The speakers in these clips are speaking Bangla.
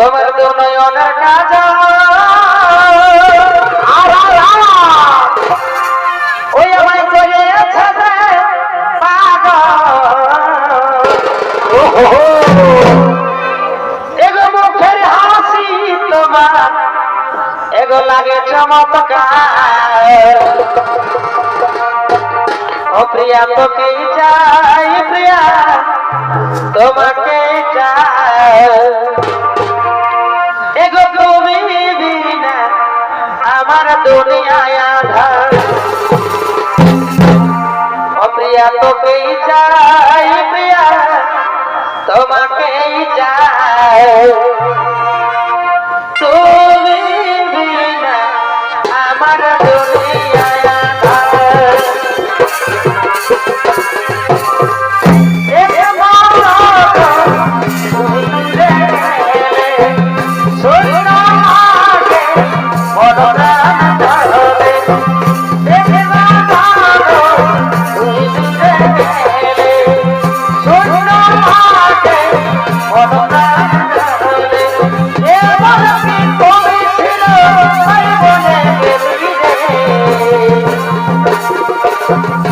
তোমার দু নয়নের কাজ ওই আমায় পাগল এগো মুখের হাসি তোমার এগো লাগে চমৎকার ও প্রিয়া তোকেই চাই প্রিয়া তোমাকে চাই এগো তুমি বিনা আমার দুনিয়ায় আধার। ও প্রিয়া তোকেই চাই।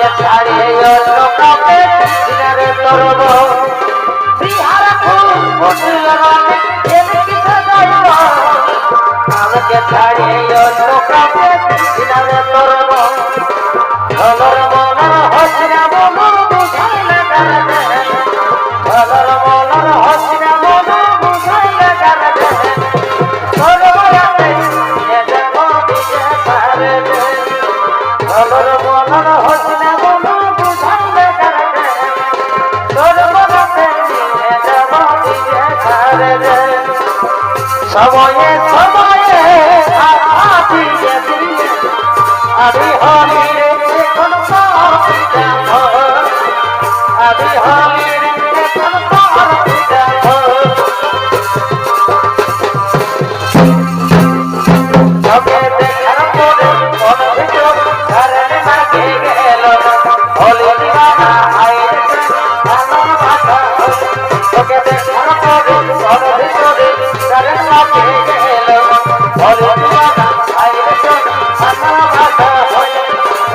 আমাকে ছাড়িয়ে অন্য কাউকে দিনারে তরব। বিহার দেখি লাগাইব আমাকে ছাড়িয়ে অন্য কাউকে দিনারে তরব। সময়ে সময়ে আমি হরি রে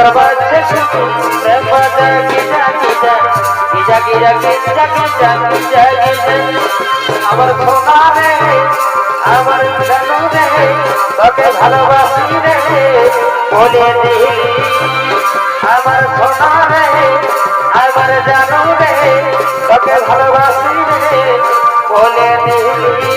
दरवाजे सुनते बजा गिजा गिजा गिजा गिजा गिजा गिजा गिजा गिजा अमर सोना रे अमर धनु रे তোকে ভালোবাসি রে বলে দিলি আমার সোনা রে আমার জানো রে তোকে ভালোবাসি রে বলে দিলি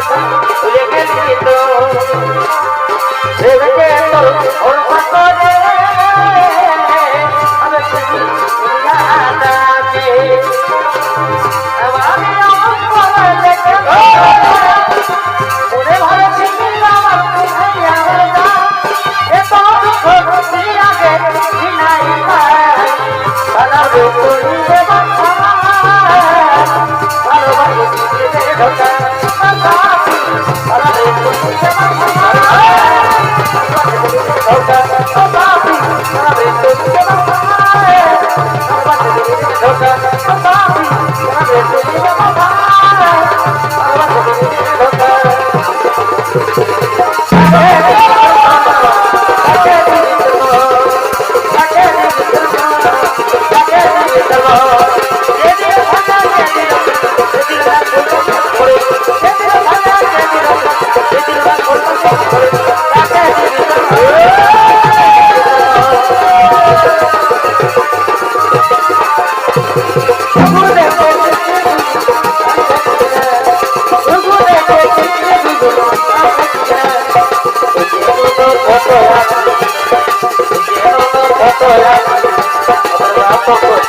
ভুলে গেছি তো ভেবে তোর ওর করে আমি খুশি দাদি আমি মনে ভালো ছিলি আমার এত দুঃখ আগে নাই ভালো করিবে বাবা Bye.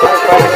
Gracias.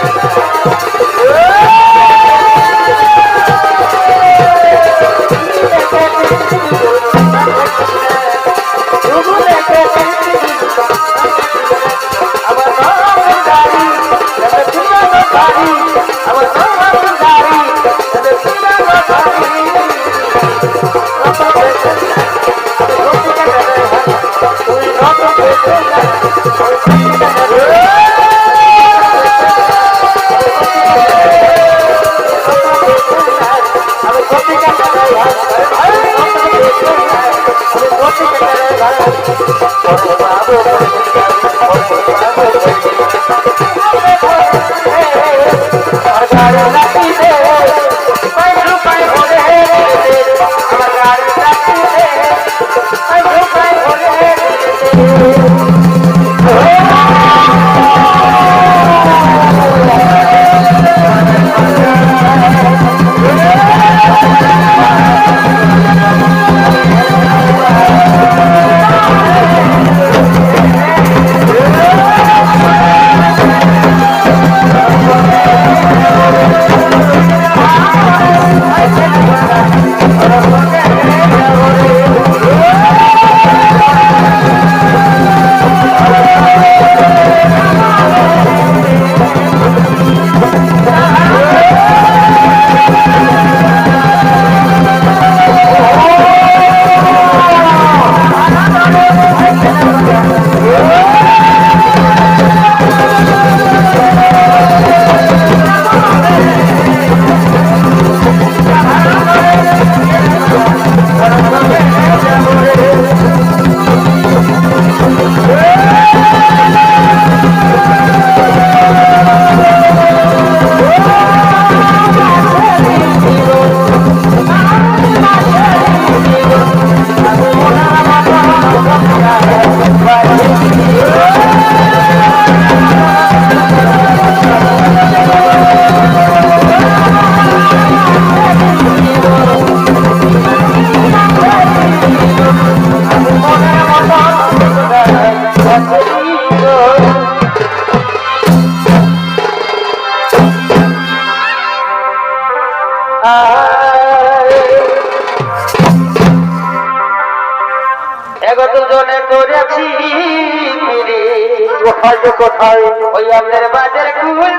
দুজনে করেছি কোথায় কোথায় ওই আমাদের বাজার কুল